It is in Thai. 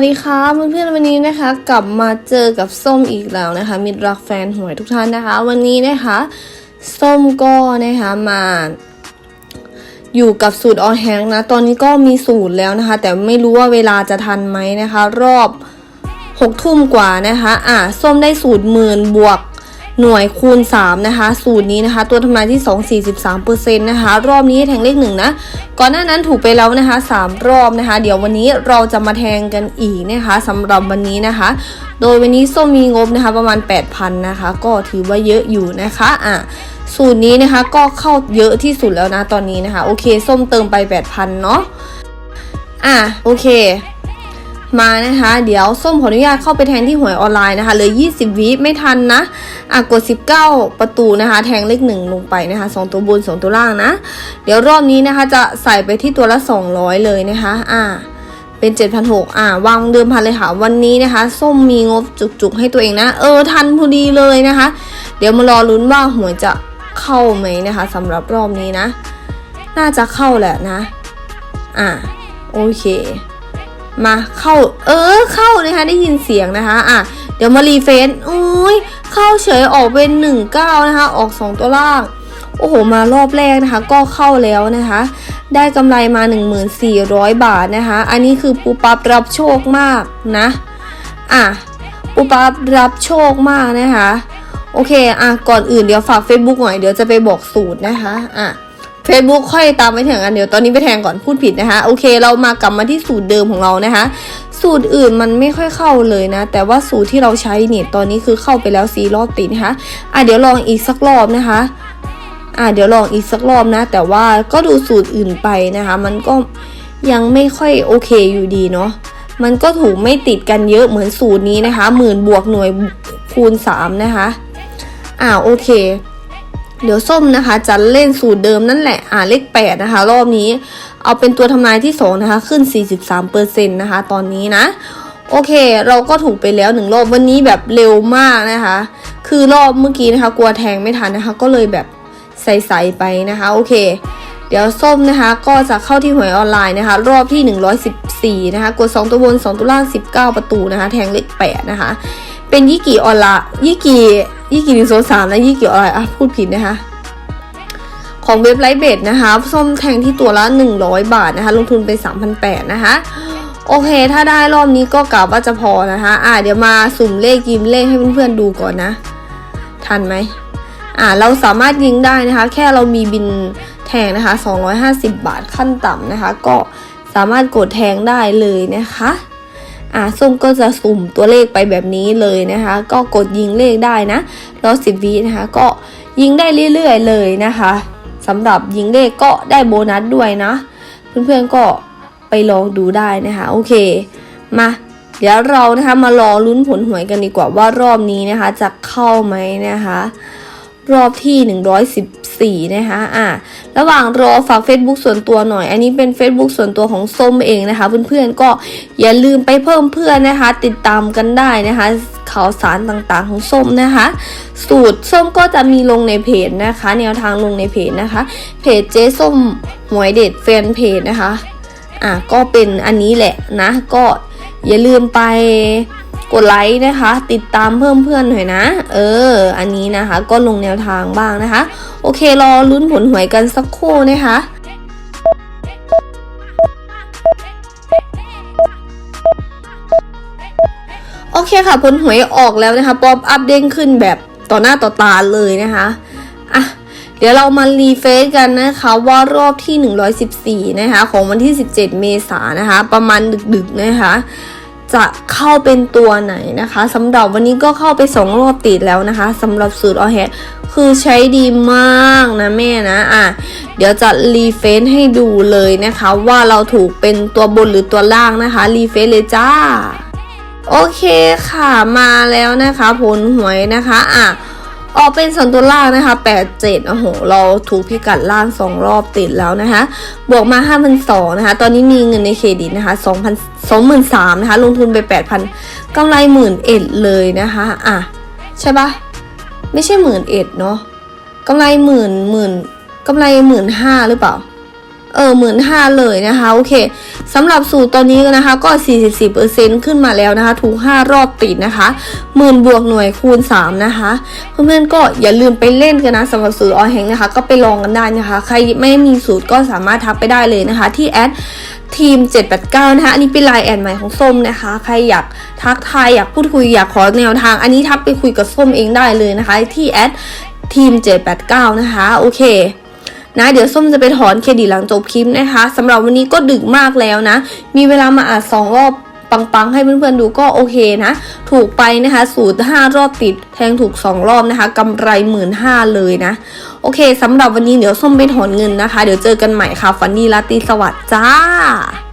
วัสดีค่ะเพื่อนๆวันนี้นะคะ กลับมาเจอกับส้มอีกแล้วนะคะมิตรรักแฟนหวยทุกท่านนะคะ วันนี้นะคะส้มก็นะคะมาอยู่กับสูตรออแฮงนะตอนนี้ก็มีสูตรแล้วนะคะ แต่ไม่รู้ว่าเวลาจะทันไหมนะคะ รอบหกทุ่มกว่านะคะ อะส้มได้สูตรหมื่นบวก หน่วยคูณ 3 นะคะ สูตรนี้นะคะ ตัวทำนายที่ 2 43%นะคะ รอบนี้แทงเลขหนึ่งนะก่อนหน้านั้นถูกไปแล้วนะคะ 3 รอบนะคะ เดี๋ยววันนี้เราจะมาแทงกันอีกนะคะสำหรับวันนี้นะคะ โดยวันนี้ส้มมีงบนะคะประมาณ 8,000นะคะ ก็ถือว่าเยอะอยู่นะคะอะสูตรนี้นะคะก็เข้าเยอะที่สุดแล้วนะตอนนี้นะคะ โอเค ส้มเติมไป 8,000 เนาะอะโอเค มานะคะ เดี๋ยวส้มขออนุญาตเข้าไปแทงที่หวยออนไลน์นะคะเหลย 20 วิไม่ทันนะอะกด 19 ประตูนะคะ แทงเลขหนึ่งลงไปนะคะ 2 ตัวบน 2 ตัวล่างนะ เดี๋ยวรอบนี้นะคะจะใส่ไปที่ตัวละ 200 เลยนะคะ อ่าเป็น 7,600อ่าวางเดิมพันเลยค่ะ วันนี้นะคะ ส้มมีงบจุกๆให้ตัวเองนะ เออ ทันพอดีเลยนะคะ เดี๋ยวมารอลุ้นว่าหวยจะเข้าไหมนะคะสำหรับรอบนี้นะ น่าจะเข้าแหละนะ อ่าโอเค มาเข้าเออเข้านะคะได้ยินเสียงนะคะอะเดี๋ยวมารีเฟซอุ้ยเข้าเฉยออกเป็นหนึ่งเก้านะคะออกสองตัวล่าง โอ้โหมารอบแรกนะคะ ก็เข้าแล้วนะคะ ได้กำไรมา 1,400 บาทนะคะ อันนี้คือปูปับรับโชคมากนะอะปูปับรับโชคมากนะคะ โอเคอะก่อนอื่นเดี๋ยวฝาก Facebook หน่อยเดี๋ยวจะไปบอกสูตรนะคะอะ Facebook ค่อยตามไปถึงกันเดี๋ยวตอนนี้ไปแทงก่อนพูดผิดนะคะ โอเค เรามากลับมาที่สูตรเดิมของเรานะคะ สูตรอื่นมันไม่ค่อยเข้าเลยนะ แต่ว่าสูตรที่เราใช้เนี่ยตอนนี้คือเข้าไปแล้วสีรอบติดนะคะอะเดี๋ยวลองอีกสักรอบนะคะอะเดี๋ยวลองอีกสักรอบนะ แต่ว่าก็ดูสูตรอื่นไปนะคะ มันก็ยังไม่ค่อยโอเคอยู่ดีเนาะมันก็ถูกไม่ติดกันเยอะเหมือนสูตรนี้นะคะหมื่นบวกหน่วยคูณ3นะคะอ่าโอเค เดี๋ยวส้มนะคะจะเล่นสูตรเดิมนั่นแหละอ่าเลข8นะคะ รอบนี้เอาเป็นตัวทำนายที่2นะคะขึ้น 43%นะคะ ตอนนี้นะ โอเค เราก็ถูกไปแล้วหนึ่งรอบวันนี้แบบเร็วมากนะคะ คือรอบเมื่อกี้นะคะ กลัวแทงไม่ทันนะคะ ก็เลยแบบใส่ๆไปนะคะ โอเค เดี๋ยวส้มนะคะ ก็จะเข้าที่หวยออนไลน์นะคะ รอบที่ 114 นะคะกด 2 ตัวบน 2 ตัวล่าง 19 ประตูนะคะ แทงเลข8นะคะ เป็นยี่กี่ออนไลน์ยี่กี่ ยี่กี่หนึ่งโซนสามนะยี่กี่ออนไลน์อะพูดผิดนะคะ ของเว็บไลท์เบดนะคะส้มแทงที่ตัวละ 100 บาทนะคะ ลงทุนไป 3,800 นะคะ โอเค ถ้าได้รอบนี้ก็กล่าวว่าจะพอนะคะ อ่าเดี๋ยวมาสุ่มเลขยิมเลขให้เพื่อนๆดูก่อนนะ ทันไหมอ่าเราสามารถยิงได้นะคะ แค่เรามีบินแทงนะคะ 250 บาทขั้นต่ำนะคะ ก็สามารถกดแทงได้เลยนะคะ อ่าส้มก็จะสุ่มตัวเลขไปแบบนี้เลยนะคะ ก็กดยิงเลขได้นะรอสิบวินะคะ ก็ยิงได้เรื่อยๆเลยนะคะสำหรับยิงเลขก็ได้โบนัสด้วยนะ เพื่อนๆก็ไปลองดูได้นะคะ โอเค มาเดี๋ยวเรานะคะมารอลุ้นผลหวยกันดีกว่าว่ารอบนี้นะคะจะเข้าไหมนะคะ รอบที่ 14 นะคะอะระหว่างรอฝาก Facebook ส่วนตัวหน่อย อันนี้เป็น Facebook ส่วนตัวของส้มเองนะคะ เพื่อนๆก็อย่าลืมไปเพิ่มเพื่อนนะคะ ติดตามกันได้นะคะข่าวสารต่างๆของส้มนะคะ สูตรส้มก็จะมีลงในเพจนะคะ แนวทางลงในเพจนะคะ เพจเจ๊ส้มหวยเด็ดแฟนเพจนะคะอะก็เป็นอันนี้แหละนะ ก็อย่าลืมไป กดไลค์นะคะ ติดตามเพิ่มเพื่อนหน่อยนะ เออ อันนี้นะคะ ก็ลงแนวทางบ้างนะคะ โอเครอลุ้นผลหวยกันสักครู่นะคะโอเคค่ะผลหวยออกแล้วนะคะป๊อปอัพเด้งขึ้นแบบต่อหน้าต่อตาเลยนะคะอะเดี๋ยวเรามารีเฟซกันนะคะว่ารอบที่ 114 นะคะ ของวันที่ 17 เมษายนนะคะ ประมาณดึกๆนะคะ จะเข้าเป็นตัวไหนนะคะสำหรับวันนี้ก็เข้าไปสองรอบติดแล้วนะคะสำหรับสูตรออแฮคือใช้ดีมากนะแม่นะอะเดี๋ยวจะรีเฟนให้ดูเลยนะคะ ว่าเราถูกเป็นตัวบนหรือตัวล่างนะคะรีเฟนเลยจ้า โอเคค่ะมาแล้วนะคะ ผลหวยนะคะอะ ออกเป็นสองตัวล่างนะคะแปดเจ็ดโอ้โห เราถูกพิกัดล่างสองรอบติดแล้วนะคะ บวกมาห้าพันสองนะคะ ตอนนี้มีเงินในเครดิตนะคะสองพันสองหมื่นสามนะคะ ลงทุนไปแปดพันกำไรหมื่นเอ็ดเลยนะคะ อะ ใช่ปะไม่ใช่หมื่นเอ็ดเนาะกำไรหมื่นหมื่นกำไรหมื่นห้าหรือเปล่า เออหมื่นห้าเลยนะคะโอเคสำหรับสูตรตอนนี้นะคะก็ 44%ขึ้นมาแล้วนะคะ ถูก 5 รอบติดนะคะหมื่นบวกหน่วยคูณ 3 นะคะเพื่อนๆก็อย่าลืมไปเล่นกันนะสำหรับสูตรออแฮงนะคะ ก็ไปลองกันได้นะคะ ใครไม่มีสูตรก็สามารถทักไปได้เลยนะคะ ที่แอดทีม 789 นะคะ อันนี้เป็นไลน์แอดใหม่ของส้มนะคะ ใครอยากทักทายอยากพูดคุยอยากขอแนวทาง อันนี้ทักไปคุยกับส้มเองได้เลยนะคะ ที่แอดทีม 789 นะคะ โอเค นะเดี๋ยวส้มจะไปถอนเครดิตหลังจบคลิปนะคะสำหรับวันนี้ก็ดึกมากแล้วนะ มีเวลามาอ่านสองรอบปังๆ ให้เพื่อนๆดูก็โอเคนะ ถูกไปนะคะสูตรห้ารอบติด แทงถูกสองรอบนะคะกำไรหมื่นห้าเลยนะ โอเคสำหรับวันนี้เดี๋ยวส้มไปถอนเงินนะคะ เดี๋ยวเจอกันใหม่ค่ะฟันดีลาตรีสวัสดิ์จ้า